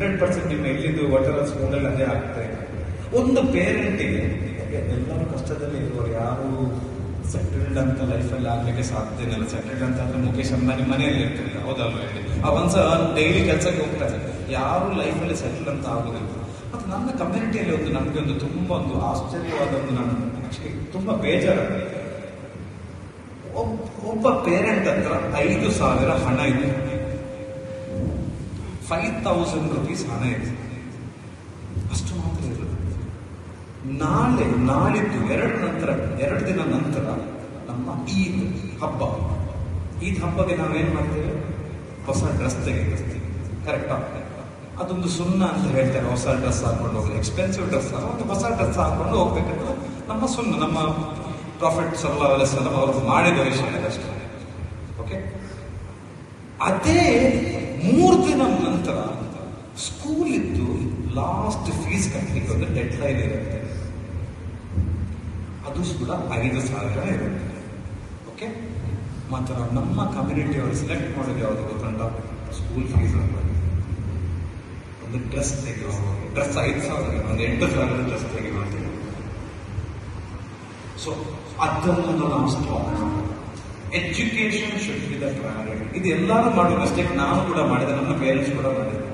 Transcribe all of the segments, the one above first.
Hundred percent ನಿಮ್ಮ ಎಲ್ಲಿದ್ದು water ಸ್ಕೂಲಲ್ಲಿ ಅದೇ ಆಗ್ತಾ ಇದೆ. ಒಂದು ಪೇರೆಂಟಿಗೆ ಎಲ್ಲರೂ ಕಷ್ಟದಲ್ಲಿ ಇರುವವರು ಯಾರು ಸೆಟಲ್ಡ್ ಅಂತ ಲೈಫಲ್ಲಿ ಆಗ್ಲಿಕ್ಕೆ ಸಾಧ್ಯ ಇಲ್ಲ. ಸೆಟಲ್ಡ್ ಅಂತ ಅಂದ್ರೆ ಮುಖೇಶ್ ನಿಮ್ಮ ಮನೆಯಲ್ಲಿ ಇರ್ತಿಲ್ಲ ಹೌದಲ್ವ ಹೇಳಿ? ಒಂದ್ಸ ಡೈಲಿ ಕೆಲಸಕ್ಕೆ ಹೋಗ್ತಾರೆ ಯಾರು ಲೈಫಲ್ಲಿ ಸೆಟಲ್ ಅಂತ ಆಗೋದಿಲ್ಲ. ಮತ್ತು ನನ್ನ ಕಮ್ಯುನಿಟಿಯಲ್ಲಿ ಒಂದು ನಮಗೆ ಒಂದು ತುಂಬ ಒಂದು ಆಶ್ಚರ್ಯವಾದ ಒಂದು ನನ್ನ ತುಂಬ ಬೇಜಾರಾಗಿದೆ ಒಬ್- ಒಬ್ಬ ಪೇರೆಂಟ್ ಹತ್ರ ಐದು ಸಾವಿರ ಹಣ ಇದೆ. ಫೈವ್ ತೌಸಂಡ್ ರುಪೀಸ್ ಹಣ ಇದೆ ಅಷ್ಟು ಮಾತ್ರ ಇಲ್ಲ ನಾಳೆ, ನಾಳಿದ್ದು ಎರಡು ನಂತರ, ಎರಡು ದಿನ ನಂತರ ನಮ್ಮ ಈದ್ ಹಬ್ಬ. ಈದ್ ಹಬ್ಬಕ್ಕೆ ನಾವೇನು ಮಾಡ್ತೇವೆ? ಹೊಸ ಡ್ರೆಸ್ ತೆಗೆದಿರ್ತೀವಿ. ಆಗ್ತದೆ ಅದೊಂದು ಸುಣ್ಣ ಅಂತ ಹೇಳ್ತಾರೆ. ಹೊಸ ಡ್ರೆಸ್ ಹಾಕೊಂಡು ಹೋಗಿ ಎಕ್ಸ್ಪೆನ್ಸಿವ್ ಡ್ರೆಸ್ ಒಂದು ಹೊಸ ಡ್ರೆಸ್ ಹಾಕೊಂಡು ಹೋಗ್ಬೇಕಂತ ನಮ್ಮ ಸುಣ್ಣ, ನಮ್ಮ ಪ್ರಾಫಿಟ್ ಸಲ್ಲ ಸಲಂ ಅವರು ಮಾಡಿದ ವಿಷಯ ಅಷ್ಟೇ ಓಕೆ ಅದೇ ಮೂರು ದಿನ ಸ್ಕೂಲ್ ಇದ್ದು ಲಾಸ್ಟ್ ಫೀಸ್ ಕಟ್ಟಲಿಕ್ಕೆ ಒಂದು ಡೆಡ್ ಲೈನ್ ಇರುತ್ತೆ. ಅದು ಕೂಡ ಐದು ಸಾವಿರ ಇರುತ್ತೆ. ಓಕೆ ಮಾತ್ರ ನಮ್ಮ ಕಮ್ಯುನಿಟಿ ಅವರು ಸೆಲೆಕ್ಟ್ ಮಾಡೋದು ಯಾವುದು ಗೊತ್ತಂತ ಸ್ಕೂಲ್ ಫೀಸ್ ಅಂತ. ಒಂದು ಡ್ರೆಸ್ ತೆಗೆಯುವ ಡ್ರೆಸ್ ಐದು ಸಾವಿರ, ಒಂದು ಎಂಟು ಸಾವಿರ ಡ್ರೆಸ್ ತೆಗೆಯುವ ಸೊ ಅದನ್ನು ನಾವು stop education should be the priority ಇದು ಎಲ್ಲರೂ ಮಾಡೋ ಮಿಸ್ಟೇಕ್ ನಾನು ಕೂಡ ಮಾಡಿದೆ, ನನ್ನ ಪೇರೆಂಟ್ಸ್ ಕೂಡ ಮಾಡಿದೆ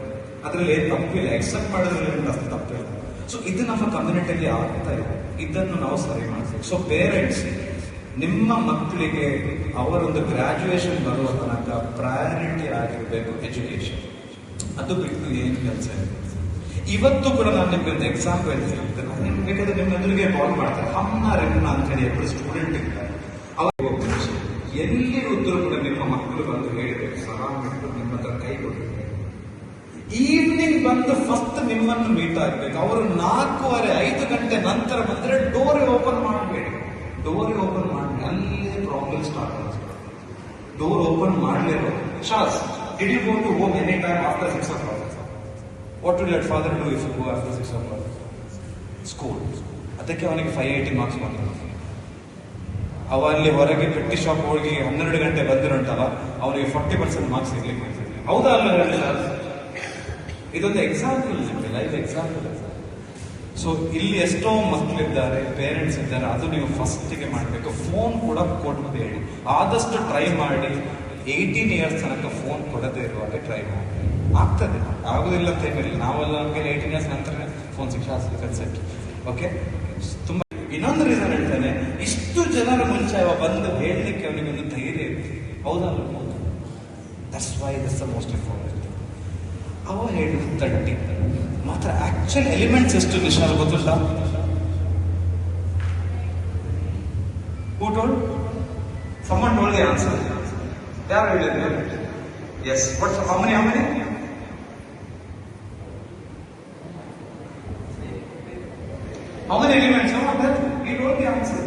ಅದರಲ್ಲಿ ಏನು ತಪ್ಪಿಲ್ಲ ಎಕ್ಸೆಪ್ಟ್ ಮಾಡೋದ್ರಲ್ಲಿ ಅಷ್ಟು ತಪ್ಪಿಲ್ಲ ಸೊ ಇದು ನಮ್ಮ ಕಮ್ಯುನಿಟಿಯಲ್ಲಿ ಆಗ್ತಾ ಇದೆ. ಇದನ್ನು ನಾವು ಸರಿ ಮಾಡಿಸ್ತೀವಿ ಸೊ ಪೇರೆಂಟ್ಸ್ ನಿಮ್ಮ ಮಕ್ಕಳಿಗೆ ಅವರೊಂದು ಗ್ರ್ಯಾಜುಯೇಷನ್ ಬರುವ ತನಕ ಪ್ರಯಾರಿಟಿ ಆಗಿರಬೇಕು ಎಜುಕೇಷನ್ ಅದು ಬಿಟ್ಟು ಏನು ಕೆಲಸ ಇದೆ ಇವತ್ತು ಕೂಡ ನಾನು ನಿಮ್ಗೆ ಒಂದು ಎಕ್ಸಾಂಪಲ್ ಹೇಳ್ತೀನಿ. ನಿಮ್ಗೆ ಬೇಕಾದ್ರೆ ನಿಮ್ಮ ಎದುರಿಗೆ ಕಾಲ್ ಮಾಡ್ತಾರೆ ಹಮ್ಮ ರೆನ್ನ ಅಂತ ಹೇಳಿ ಎಬ್ಬರು ಸ್ಟೂಡೆಂಟ್ ಇದ್ದಾರೆ. ಅವರು ಎಲ್ಲಿ ಉದ್ದರೂ ಕೂಡ ನಿಮ್ಮ ಮಕ್ಕಳು ಬಂದು ಹೇಳಿದ್ರೆ, ಸರ ನಿಮ್ಮ ಹತ್ರ ಕೈ ಈವ್ನಿಂಗ್ ಬಂದು ಫಸ್ಟ್ ನಿಮ್ಮನ್ನು ಮೀಟ್ ಆಗ್ಬೇಕು. ಅವರು ನಾಲ್ಕೂವರೆ, ಐದು ಗಂಟೆ ನಂತರ ಬಂದರೆ ಡೋರ್ ಓಪನ್ ಮಾಡಬೇಡಿ. ಡೋರ್ ಓಪನ್ ಮಾಡಿ, ಅಲ್ಲೇ ಪ್ರಾಬ್ಲಮ್ ಸ್ಟಾರ್ಟ್ ಆಗುತ್ತೆ. ಡೋರ್ ಓಪನ್ ಮಾಡಲೇಬೇಕು. ಶಾಸ್ did you go to home any time after six o what will your father do if go after six o school ಅದಕ್ಕೆ ಅವನಿಗೆ ಫೈವ್ ಏಯ್ಟಿ ಮಾರ್ಕ್ಸ್ ಬಂದ ಅವ ಅಲ್ಲಿ ಹೊರಗೆ ಪೆಟ್ಟಿ ಶಾಪ್ ಹೋಗಿ ಹನ್ನೆರಡು ಗಂಟೆ ಬಂದಿರುಂಟಲ್ಲ ಅವನಿಗೆ ಫಾರ್ಟಿ ಪರ್ಸೆಂಟ್ ಮಾರ್ಕ್ಸ್ ಸಿಗ್ಲಿಕ್ಕೆ ಹೌದಾ ಅಲ್ಲ ಇದೊಂದು ಎಕ್ಸಾಂಪಲ್ ನಿಮಗೆ ಲೈಫ್ ಎಕ್ಸಾಂಪಲ್ ಸೊ ಇಲ್ಲಿ ಎಷ್ಟೋ ಮಕ್ಕಳಿದ್ದಾರೆ ಪೇರೆಂಟ್ಸ್ ಇದ್ದಾರೆ, ಅದು ನೀವು ಫಸ್ಟಿಗೆ ಮಾಡಬೇಕು. ಫೋನ್ ಕೂಡ ಕೊಡಬೇಡಿ ಆದಷ್ಟು ಟ್ರೈ ಮಾಡಿ. ಏಯ್ಟೀನ್ ಇಯರ್ಸ್ ತನಕ ಫೋನ್ ಕೊಡದೇ ಇರುವಾಗ ಟ್ರೈ ಮಾಡಿ. ಆಗ್ತದೆ. ಆಗೋದಿಲ್ಲ ಅಂತ ಏನಿಲ್ಲ. ನಾವೆಲ್ಲ ನಮಗೆ ಏಯ್ಟೀನ್ ಇಯರ್ಸ್ ನಂತರ ಫೋನ್ ಶಿಕ್ಷಾ ಕನ್ಸೆಪ್ಟ್ ಓಕೆ ತುಂಬ ಇನ್ನೊಂದು ರೀಸನ್ ಹೇಳ್ತಾನೆ. ಇಷ್ಟು ಜನರ ಮುಂಚೆ ಅವ ಬಂದು ಹೇಳಲಿಕ್ಕೆ ಅವನಿಗೆ ಒಂದು ಧೈರ್ಯ ಇರ್ತೀವಿ ಹೌದಲ್ಲ that's why that's the most important ಅವ ಹೇಳಿದ ತರ್ಟಿ ಮಾತ್ರ ಆಕ್ಚುಲ್ ಎಲಿಮೆಂಟ್ಸ್ ಎಷ್ಟು ನಿಶಾಲ್ ಗೊತ್ತಿಲ್ಲ who told someone told the answer ಯಾರು ಹೇಳಿದ್ರು yes but how many how many how many elements ಈ told the answer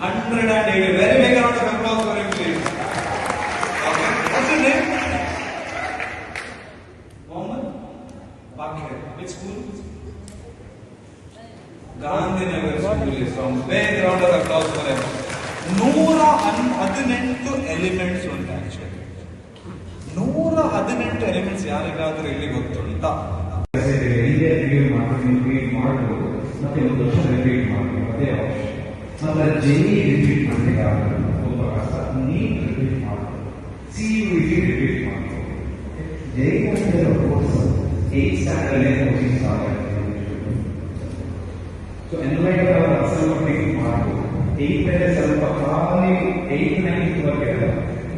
hundred and eighty very big round of applause for him please Okay. What's your name? Mohammed? Bakir. Which school? Gandhinagar school is from big round of applause for him ನೂರ ಹದಿನೆಂಟು elements ಉಂಟು actually ನೂರ ಹದಿನೆಂಟು elements ಯಾರಿಗಾದ್ರೂ ಇಲ್ಲಿ ಗೊತ್ತುಂಟಾ? ಮಾಡಬಹುದು repeat ಮತ್ತೆ ಒಂದು ವರ್ಷ ರಿಪೀಟ್ ಮಾಡ್ಬೋದು ಅದೇ ಮತ್ತೆ ಜೆ ರಿಪೀಟ್ ಮಾಡಲಿಕ್ಕೆ ಆಗಲ್ಲ ತುಂಬ ಕಷ್ಟ NEET repeat C U repeat ಮಾಡ್ಬೋದು. J course eighth standard coaching start ಆಗಿದೆ ಸೊ ಎನ್ವೈಟ್ ಅವರ ಸ್ವಲ್ಪ ಪಿಕ್ ಮಾಡ್ಬೋದು. ಏಟ್ ಅಲ್ಲಿ ಸ್ವಲ್ಪ ಖಾಲಿ ಏಟ್ ನೈನ್ತ್ ವರ್ಗೆ ಅಲ್ಲ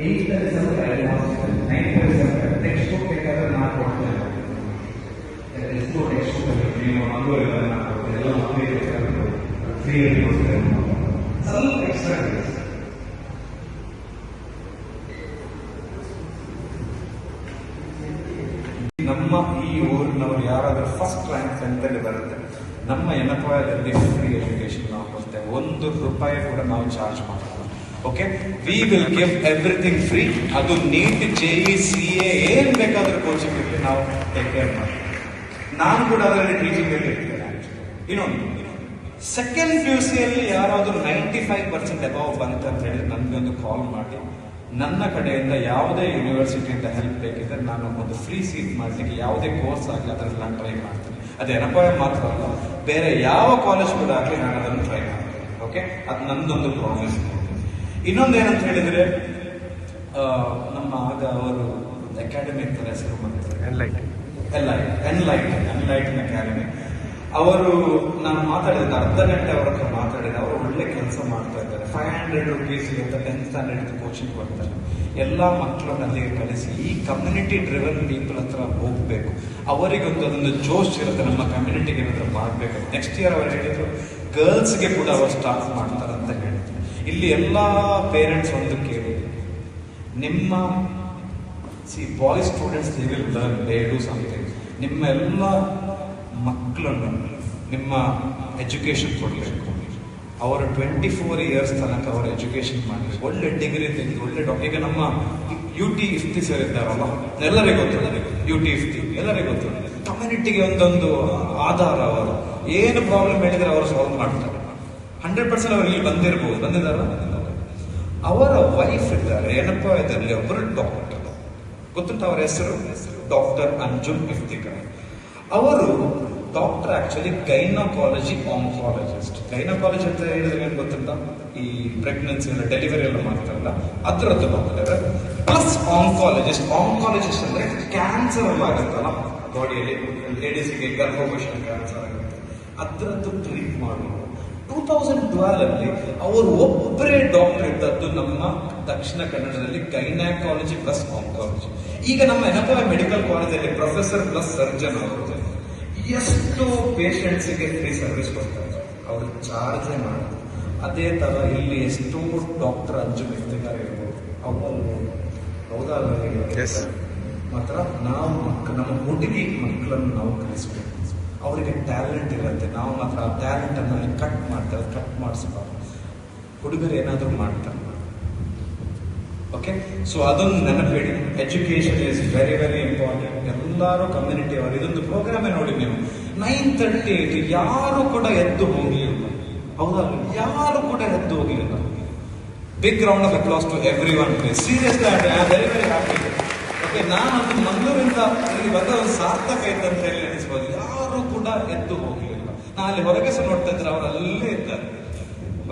ಏಟ್ ಅಲ್ಲಿ ಸ್ವಲ್ಪ ಅಡ್ವಾನ್ಸ್ ನೈನ್ತ್ ಅಲ್ಲಿ ಸ್ವಲ್ಪ ಟೆಕ್ಸ್ಟ್ ಬುಕ್ ಬೇಕಾದ್ರೆ ನಾನು ಕೊಡ್ತೇನೆ ಎಷ್ಟು ಟೆಕ್ಸ್ಟ್ ನೀವು ಮಂಗಳೂರು ಎಲ್ಲ ಮಕ್ಕಳಿಗೆ ಫ್ರೀಯಾಗಿ ಕೊಡ್ತೇವೆ ಸ್ವಲ್ಪ ಎಕ್ಸ್ಟ್ರಾ ನಮ್ಮ ಈ ಊರಿನವರು ಯಾರಾದ್ರೂ ಫಸ್ಟ್ ರ್ಯಾಂಕ್ ಅಂತೇಳಿ ಬರುತ್ತೆ ನಮ್ಮ ಎನಪಾಯದಲ್ಲಿ ಫ್ರೀ ಎಜುಕೇಶನ್ ನಾವು ಕೊಡ್ತೇವೆ. ಒಂದು ರೂಪಾಯಿ ಕೂಡ ನಾವು ಚಾರ್ಜ್ ಮಾಡಲ್ಲ. Okay we will give everything free ಅದು NEET J E C A ಏನು ಬೇಕಾದರೂ ಕೋಚಿಂಗ್ ಇರಲಿ ನಾವು ಟೇಕ್ ಕೇರ್ ಮಾಡ್ತೀವಿ. ನಾನು ಕೂಡ ಅದರಲ್ಲಿ ಟೀಚಿಂಗ್ ಅಲ್ಲಿ ಇರ್ತೇನೆ ಇನ್ನೊಂದು. ಸೆಕೆಂಡ್ ಪಿ ಯು ಸಿಯಲ್ಲಿ ಯಾರಾದರೂ ನೈಂಟಿ ಫೈವ್ ಪರ್ಸೆಂಟ್ ಅಬೌವ್ ಬಂತ ಅಂತ ಹೇಳಿದ್ರೆ ಒಂದು ಕಾಲ್ ಮಾಡಿ. ನನ್ನ ಕಡೆಯಿಂದ ಯಾವುದೇ ಯೂನಿವರ್ಸಿಟಿಯಿಂದ ಹೆಲ್ಪ್ ಬೇಕಿದ್ರೆ ನಾನು ಒಂದು ಫ್ರೀ ಸೀಟ್ ಮಾಡಲಿಕ್ಕೆ ಯಾವುದೇ ಕೋರ್ಸ್ ಆಗಲಿ ಅದರಲ್ಲಿ ನಾನು ಟ್ರೈ ಮಾಡ್ತೀನಿ. ಅದು ಎನಪಾಯ ಮಾತ್ರ ಅಲ್ಲ? ಬೇರೆ ಯಾವ ಕಾಲೇಜ್ ಕೂಡ ಆಗಲಿ ನಾನು ಅದನ್ನು ಟ್ರೈ ಮಾಡ್ತೀನಿ ಓಕೆ ಅದು ನಂದೊಂದು ಪ್ರಾಮಿಸ್ ಇನ್ನೊಂದು ಏನಂತ ಹೇಳಿದರೆ ನಮ್ಮ ಆಗ ಅವರು ಅಕಾಡೆಮಿ ಅಂತ ಹೆಸರು ಮಾಡ್ತಾರೆ ಎನ್ಲೈಟ್ ಎನ್ಲೈಟ್ ಎನ್ಲೈಟ್ ಅಕಾಡೆಮಿ ಅವರು ನಾನು ಮಾತಾಡಿದ ಅರ್ಧ ಗಂಟೆ ಅವ್ರ ಹತ್ರ ಮಾತಾಡಿದ, ಅವರು ಒಳ್ಳೆ ಕೆಲಸ ಮಾಡ್ತಾ ಇದ್ದಾರೆ. ಫೈವ್ ಹಂಡ್ರೆಡ್ ರುಪೀಸ್ ಅಂತ ಟೆಂತ್ ಸ್ಟ್ಯಾಂಡರ್ಡ್ ಕೋಚಿಂಗ್ ಕೊಡ್ತಾರೆ. ಎಲ್ಲ ಮಕ್ಕಳನ್ನ ಅಲ್ಲಿಗೆ ಕಳಿಸಿ ಈ ಕಮ್ಯುನಿಟಿ ಡ್ರಿವನ್ ಪೀಪಲ್ ಹತ್ರ ಹೋಗ್ಬೇಕು. ಅವರಿಗೊಂದು ಅದೊಂದು ಜೋಶ್ ಇರುತ್ತೆ, ನಮ್ಮ ಕಮ್ಯುನಿಟಿಗೆ ಏನಾದ್ರು ಮಾಡಬೇಕು. ನೆಕ್ಸ್ಟ್ ಇಯರ್ ಅವರು ಹೇಳಿದ್ರು ಗರ್ಲ್ಸ್ಗೆ ಕೂಡ ಅವರು ಸ್ಟಾರ್ಟ್ ಮಾಡ್ತಾರೆ ಅಂತ ಹೇಳಿದ್ರು. ಇಲ್ಲಿ ಎಲ್ಲ ಪೇರೆಂಟ್ಸ್ ಒಂದು ಕೇಳಿ, ನಿಮ್ಮ see boy students they will learn something ನಿಮ್ಮ ಎಲ್ಲ ಮಕ್ಕಳನ್ನು ನಿಮ್ಮ ಎಜುಕೇಷನ್ ಕೊಡಬೇಕು. ಅವರ ಟ್ವೆಂಟಿ ಫೋರ್ ಇಯರ್ಸ್ ತನಕ ಅವರ ಎಜುಕೇಷನ್ ಮಾಡಬೇಕು ಒಳ್ಳೆ ಡಿಗ್ರಿ ತೆಗೆದು, ಒಳ್ಳೆ ಡಾಕ್ಟರ್ ಈಗ ನಮ್ಮ ಯು ಟಿ ಇಫ್ತಿ ಸರ್ ಇದ್ದಾರಲ್ಲ, ಎಲ್ಲರಿಗೂ ಗೊತ್ತು ಯು ಟಿ ಇಫ್ತಿ ಎಲ್ಲರಿಗೂ ಗೊತ್ತು ಕಮ್ಯುನಿಟಿಗೆ ಒಂದೊಂದು ಆಧಾರ ಅವರು. ಏನು ಪ್ರಾಬ್ಲಮ್ ಹೇಳಿದರೆ ಅವರು ಸಾಲ್ವ್ ಮಾಡ್ತಾರೆ. ಹಂಡ್ರೆಡ್ ಪರ್ಸೆಂಟ್ ಅವರು ಇಲ್ಲಿ ಬಂದಿರ್ಬೋದು. ಬಂದಿದ್ದಾರ? ಅವರ ವೈಫ್ ಇದ್ದಾರೆ, ಏನಪ್ಪ ಇದರಲ್ಲಿ? ಒಬ್ಬರು ಡಾಕ್ಟರ್ ಗೊತ್ತುಂಟ ಅವರ ಹೆಸರು? ಡಾಕ್ಟರ್ ಅಂಜುಮ್ ಇಫ್ತಿಕರ್ ಅವರು doctor actually gynaecology oncologist gynaecology ಅಂತ ಹೇಳಿದ್ರೆ ಏನು ಗೊತ್ತಿಲ್ಲ ಈ ಪ್ರೆಗ್ನೆನ್ಸಿ ಎಲ್ಲ ಡೆಲಿವರಿ ಎಲ್ಲ ಮಾಡ್ತಾರಲ್ಲ, ಅದರದ್ದು ಡಾಕ್ಟರ್ ಪ್ಲಸ್ ಆಂಕಾಲಜಿಸ್ಟ್ ಆಂಕಾಲಜಿಸ್ಟ್ ಅಂದ್ರೆ ಕ್ಯಾನ್ಸರ್ ಎಲ್ಲ ಆಗುತ್ತಲ್ಲ? ಬಾಡಿಯಲ್ಲಿ ಲೇಡೀಸ್ಗೆ ಗರ್ಭಕೋಶ ಕ್ಯಾನ್ಸರ್ ಆಗುತ್ತೆ. ಅದರದ್ದು ಟ್ರೀಟ್ ಮಾಡೋದು ಟೂ ತೌಸಂಡ್ ಟ್ವೆಲ್ ಅಲ್ಲಿ ಅವರು ಒಬ್ಬರೇ ಡಾಕ್ಟರ್ ಇದ್ದದ್ದು ನಮ್ಮ ದಕ್ಷಿಣ ಕನ್ನಡದಲ್ಲಿ ಗೈನಾಕಾಲಜಿ ಪ್ಲಸ್ ಆಂಕಾಲಜಿ ಈಗ ನಮ್ಮ ಎನಪಾಯ ಮೆಡಿಕಲ್ ಕಾಲೇಜಲ್ಲಿ ಪ್ರೊಫೆಸರ್ ಪ್ಲಸ್ ಸರ್ಜನ್ ಅವರು ಎಷ್ಟು ಪೇಷಂಟ್ಸಿಗೆ ಫ್ರೀ ಸರ್ವಿಸ್ ಕೊಡ್ತಾರೆ. ಅವರು ಚಾರ್ಜೇ ಮಾಡೋದು ಅದೇ ತರ ಇಲ್ಲಿ ಎಷ್ಟು ಡಾಕ್ಟರ್ ಅಂಜು ವ್ಯಕ್ತಿಗಾರ ಇರ್ಬೋದು ಅವರು ಹೌದಾ. ಮಾತ್ರ ನಾವು ಮಕ್ಕ ನಮ್ಮ ಹುಡುಗಿ ಮಕ್ಕಳನ್ನು ನಾವು ಕಲಿಸ್ಬೇಕು. ಅವರಿಗೆ ಟ್ಯಾಲೆಂಟ್ ಇರುತ್ತೆ. ನಾವು ಮಾತ್ರ ಆ ಟ್ಯಾಲೆಂಟನ್ನು ಅನ್ನ ಕಟ್ ಮಾಡ್ತಾರೆ ಕಟ್ ಮಾಡಿಸ್ಬಾರ್ದು. ಹುಡುಗರು ಏನಾದರೂ ಮಾಡ್ತಾರೆ. ಓಕೆ ಸೊ ಅದೊಂದು ನೆನಪಿಡಿ. Education is very very important ಎಲ್ಲರೂ ಕಮ್ಯುನಿಟಿ ಅವರು. ಇದೊಂದು ಪ್ರೋಗ್ರಾಮೇ ನೋಡಿ ನೀವು. ನೈನ್ ತರ್ಟಿ ಏಟ್ ಯಾರು ಕೂಡ ಎದ್ದು ಹೋಗಲಿಲ್ಲ ಹೌದಾ? ಯಾರು ಕೂಡ ಎದ್ದು ಹೋಗಲಿಲ್ಲ big round of applause to everyone please serious very very happy okay ನಾನು ಮಂಗಳೂರಿಂದ ಇಲ್ಲಿ ಬಂದ ಒಂದು ಸಾರ್ಥಕ ಇತ್ತು ಅಂತ ಹೇಳಿ ಅನಿಸ್ಬೋದು ಯಾರು ಕೂಡ ಎದ್ದು ಹೋಗಲಿಲ್ಲ ನಾ ಅಲ್ಲಿ ಹೊರಗೆ ಸಹ ನೋಡ್ತಾ ಇದ್ರೆ ಅವರು ಅಲ್ಲೇ ಇದ್ದಾರೆ.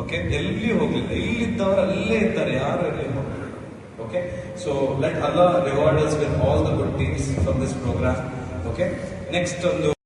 ಓಕೆ ಎಲ್ಲಿ ಹೋಗಲಿಲ್ಲ ಇಲ್ಲಿದ್ದವರು ಅಲ್ಲೇ ಇದ್ದಾರೆ. ಯಾರು ಎಲ್ಲಿ ಹೋಗಲಿಲ್ಲ Okay? So let Allah reward us with all the good things from this program. Okay? Next on the